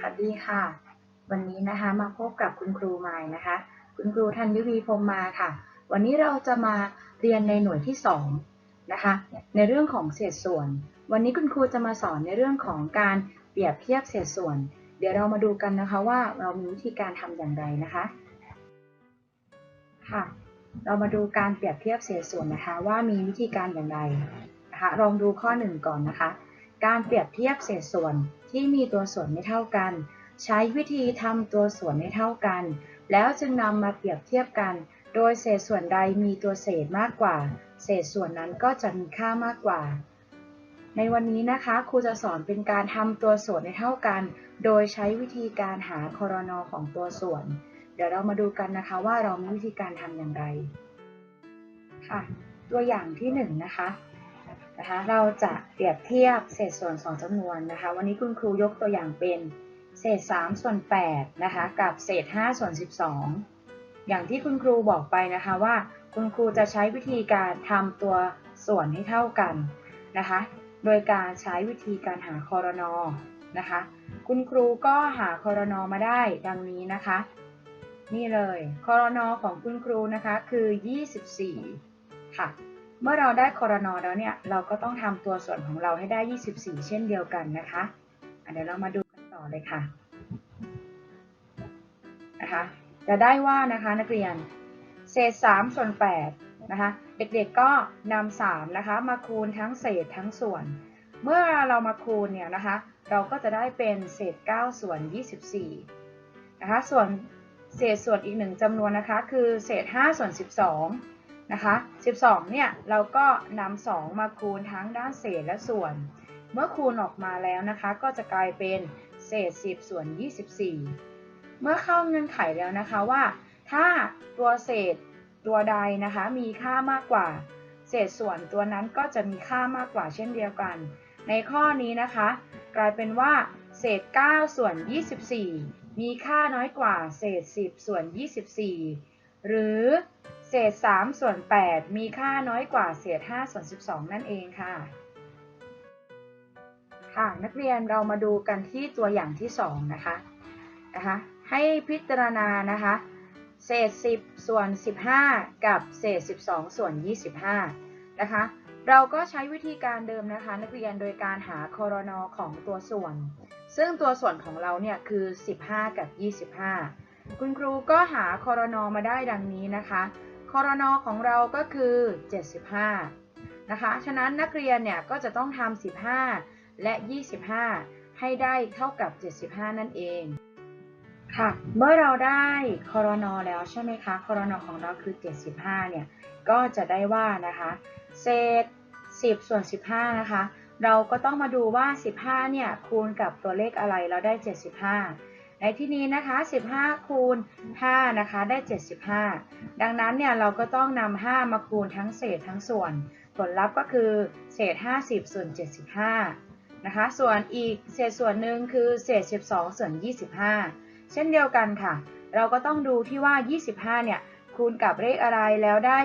สวัสดีค่ะ วันนี้นะคะมาพบกับคุณครูใหม่นะคะ คุณครูธัญวีพรมมาค่ะ วันนี้เราจะมาเรียนในหน่วยที่2นะคะ ในเรื่องของเศษส่วน วันนี้คุณครูจะมาสอนในเรื่องของการเปรียบเทียบเศษส่วน เดี๋ยวเรามาดูกันนะคะว่าเรามีวิธีการทำอย่างไรนะคะค่ะ เรามาดูการเปรียบเทียบเศษส่วนนะคะ ว่ามีวิธีการอย่างไรนะคะลองดูข้อ 1 ก่อนนะคะ การเปรียบเทียบเศษส่วน ที่มีตัวส่วนไม่เท่ากัน ใช้วิธีทำตัวส่วนให้เท่ากัน แล้วจึงนำมาเปรียบเทียบกัน โดยเศษส่วนใดมีตัวเศษมากกว่า เศษส่วนนั้นก็จะมีค่ามากกว่า ในวันนี้นะคะครูจะสอนเป็นการทำตัวส่วนให้เท่ากัน โดยใช้วิธีการหาคอรนอของตัวส่วน เดี๋ยวเรามาดูกันนะคะว่าเรามีวิธีการทำอย่างไรค่ะ ตัวอย่างที่1นนะคะ นะคะ เราจะเปรียบเทียบเศษส่วน2จำนวนนะคะ วันนี้คุณครูยกตัวอย่างเป็นเศษ3ส่วน8นะคะ กับเศษ5ส่วน12 อย่างที่คุณครูบอกไปนะคะว่า คุณครูจะใช้วิธีการทำตัวส่วนให้เท่ากันนะคะ โดยการใช้วิธีการหาคอรนอนะคะ คุณครูก็หาคอรนอมาได้ดังนี้นะคะ นี่เลยคอรนอของคุณครูนะคะคือ 24 ค่ะ เมื่อเราได้คอรนอแล้วเนี่ย เราก็ต้องทำตัวส่วนของเราให้ได้ 24 เช่นเดียวกันนะคะเดี๋ยวเรามาดูกันต่อเลยค่ะนะคะจะได้ว่านะคะนักเรียนเศษ 3 ส่วน8นะคะเด็กๆก็นำ3นะคะมาคูณทั้งเศษทั้งส่วน เมื่อเรามาคูณเนี่ยนะคะ เราก็จะได้เป็นเศษ 9 ส่วน 24นะคะส่วนเศษส่วนอีกหนึ่งจำนวนนะคะ คือเศษ 5 ส่วน 12 นะคะ 12 เนี่ย เราก็นำ2มาคูณทั้งด้านเศษและส่วน เมื่อคูณออกมาแล้วนะคะ ก็จะกลายเป็นเศษ 10 ส่วน 24 เมื่อเข้าเงื่อนไขแล้วนะคะว่า ถ้าตัวเศษตัวใดนะคะมีค่ามากกว่า เศษส่วนตัวนั้นก็จะมีค่ามากกว่าเช่นเดียวกัน ในข้อนี้นะคะ กลายเป็นว่า เศษ 9 ส่วน 24 มีค่าน้อยกว่าเศษ 10 ส่วน 24 หรือ เศษ 3 ส่วน 8 มีค่าน้อยกว่าเศษ 5 ส่วน 12 นั่นเองค่ะ ค่ะ นักเรียนเรามาดูกันที่ตัวอย่างที่ 2 นะคะ นะคะ ให้พิจารณานะคะ เศษ 10 ส่วน 15 กับเศษ 12 ส่วน 25 นะคะ เราก็ใช้วิธีการเดิมนะคะ นักเรียนโดยการหาคอรนอของตัวส่วน ซึ่งตัวส่วนของเราเนี่ยคือ 15 กับ 25คุณครูก็หาคอรนอมาได้ดังนี้นะคะ คอรนอของเราก็คือ 75 นะคะ ฉะนั้นนักเรียนเนี่ยก็จะต้องทำ 15 และ 25 ให้ได้เท่ากับ 75 นั่นเอง ค่ะ เมื่อเราได้คอรนอแล้วใช่ไหมคะคอรนอของเราคือ 75 เนี่ย ก็จะได้ว่านะคะ เศษ 10 ส่วน 15 นะคะ เราก็ต้องมาดูว่า 15 เนี่ย คูณกับตัวเลขอะไรเราได้ 75 ในที่นี้นะคะ 15 คูณ 5 นะคะ ได้ 75 ดังนั้นเนี่ยเราก็ต้องนำ5มาคูณทั้งเศษทั้งส่วน ผลลัพธ์ก็คือเศษ 50 ส่วน 75 นะคะ ส่วนอีกเศษส่วนหนึ่งคือเศษ 12 ส่วน 25 เช่นเดียวกันค่ะ เราก็ต้องดูที่ว่า 25 เนี่ยคูณกับเลขอะไรแล้วได้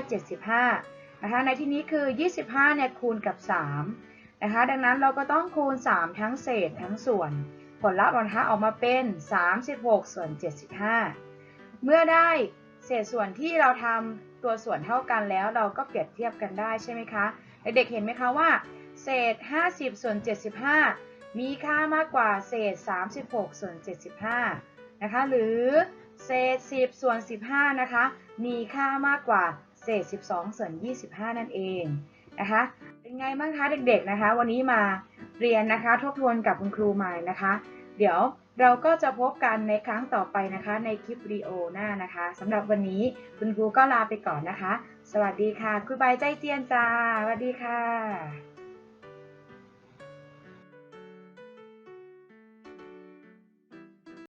75 นะคะ ในที่นี้คือ 25 เนี่ยคูณกับ 3 นะคะ ดังนั้นเราก็ต้องคูณ 3 ทั้งเศษทั้งส่วน ผลลัพธ์นะคะออกมาเป็น 36 ส่วน 75 เมื่อได้เศษส่วนที่เราทำตัวส่วนเท่ากันแล้วเราก็เปรียบเทียบกันได้ใช่ไหมคะ เด็กๆเห็นไหมคะว่า เศษ 50 ส่วน 75 มีค่ามากกว่าเศษ 36 ส่วน 75 นะคะ หรือเศษ 10 ส่วน 15 นะคะ มีค่ามากกว่าเศษ 12 ส่วน 25 นั่นเองนะคะ เป็นไงบ้างคะเด็กๆนะคะ วันนี้มา เรียนนะคะ ทบทวนกับคุณครูใหม่นะคะ เดี๋ยวเราก็จะพบกันในครั้งต่อไปนะคะ ในคลิปวิดีโอหน้านะคะสำหรับวันนี้คุณครูก็ลาไปก่อนนะคะ สวัสดีค่ะคุณใบใจเจียนจ้าสวัสดีค่ะ